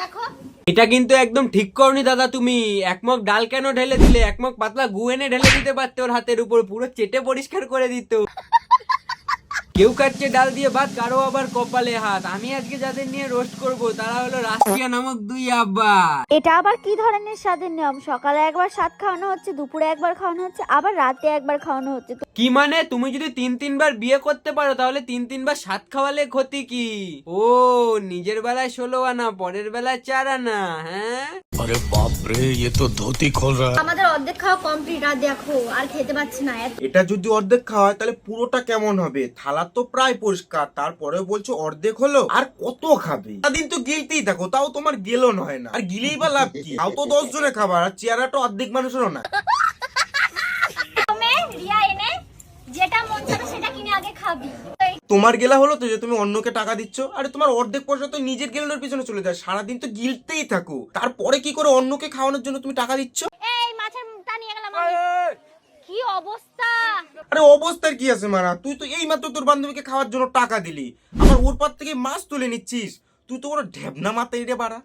দেখো। এটা কিন্তু একদম ঠিক করনি দাদা তুমি। একমগ ডাল কেন ঢেলে দিলে? একমগ পাতলা গু এনে ঢেলে দিতে পারতে ওর হাতের উপর। পুরো চেটে পরিষ্কার করে দিত। কেউ কাটছে ডাল দিয়ে ভাত কারও আবার কপালে হাত। আমি আজকে যাদের নিয়ে রোস্ট করব তারা হলো রাশিয়া নামক দুই আব্বা। এটা আবার কি ধরনের স্বাদের নিয়ম? সকালে একবার স্বাদ খাওয়ানো হচ্ছে দুপুরে একবার খাওয়ানো হচ্ছে আবার রাতে একবার খাওয়ানো হচ্ছে। কি মানে? তুমি যদি তিন তিনবার বিয়ে করতে পারো তাহলে তিন তিনবার সাত খাওয়ালে ক্ষতি কি? ও নিজের বেলায় ষোলো আনা পরের বেলায় চার আনা হ্যাঁ? আরে বাপ এ তো ধুতি খোল। রা আমাদের অর্ধেক খাওয়া কমপ্লিট আর দেখো আর খেতে পাচ্ছি না এটা যদি অর্ধেক খাওয়া হয় তাহলে পুরোটা কেমন হবে? থালা তো প্রায় পরিষ্কার তারপরে বলছো অর্ধেক হলো আর কত খাবে? সারাদিন তো গিলতেই থাকো তাও তোমার গেলন হয় না। আর গিলেই বা লাভ কি? তাও তো দশ জনে খাবার আর চেহারাটা অর্ধেক মানুষেরও না। খাবি। তোমার গেলা হলো তো যে তুমি অন্যকে টাকা দিচ্ছ আরে তোমার অর্ধেক পয়সা তো নিজের গেলানোর পিছনে চলে যায় সারাদিন তো গিলতেই থাকো। তারপরে কি করে অন্যকে খাওয়ানোর জন্য তুমি টাকা দিচ্ছ? এই মাছের মুখটা নিয়ে গেলাম আমি। কি অবস্থা? আরে অবস্থার কি আছে মারা? তুই তো এই মাত্র তোর বান্ধবীকে খাওয়ার জন্য টাকা দিলি। আবার ওর পার থেকে মাছ তুলে নিচ্ছিস। তুই তো ওরা ঢেবনা মাথায় রে বাড়া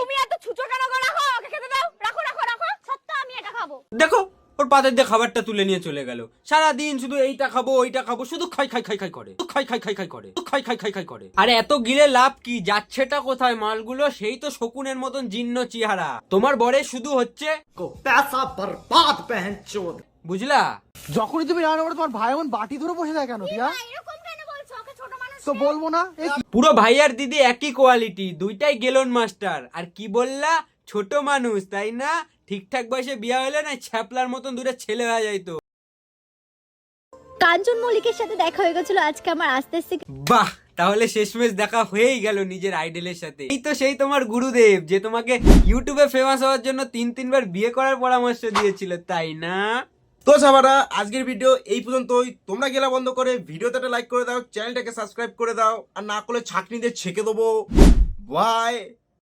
তুমি এত ছুচো কেন করে রাখো খেতে দাও। রাখো রাখো রাখো। সত্য আমি এটা খাব। দেখো ওর পাতের দিয়ে খাবারটা তুলে নিয়ে চলে গেল। সারাদিন শুধু এইটা খাব ওইটা খাব শুধু খাই খাই খাই খাই করে। খাই খাই খাই খাই করে। খাই খাই খাই খাই করে। আরে এত গিলে লাভ কি? যাচ্ছেটা কোথায় মালগুলো? সেই তো শকুনের মতন জীর্ণ চেহারা। তোমার বরে শুধু হচ্ছে বুঝলা? যখনই তুমি রান্না করো তোমার ভাই এমন বাটি ধরে বসে যায় কেন টিয়া? তো বলব না পুরো ভাই আর দিদি একই কোয়ালিটি দুইটাই গেলন মাস্টার। আর কি বললা? ছোট মানুষ তাই না? ঠিকঠাক বয়সে বিয়ে হলে না ছ্যাপলার মতন দূরে ছেলে হয়ে যাইতো কাঞ্চন মল্লিকের সাথে দেখা হয়ে গেছিল আজকে আমার আস্তে আস্তে বাহ তাহলে শেষমেশ দেখা হয়েই গেল নিজের আইডলের সাথে। এই তো সেই তোমার গুরুদেব যে তোমাকে ইউটিউবে ফেমাস হওয়ার জন্য তিন তিনবার বিয়ে করার পরামর্শ দিয়েছিল তাই না? তো সাবারা আজকের ভিডিও এই পর্যন্তই। তোমরা গেলা বন্ধ করে ভিডিওতে একটা লাইক করে দাও চ্যানেলটাকে সাবস্ক্রাইব করে দাও আর না করলে ছাকনি দিয়ে ছেঁকে দেবো। বাই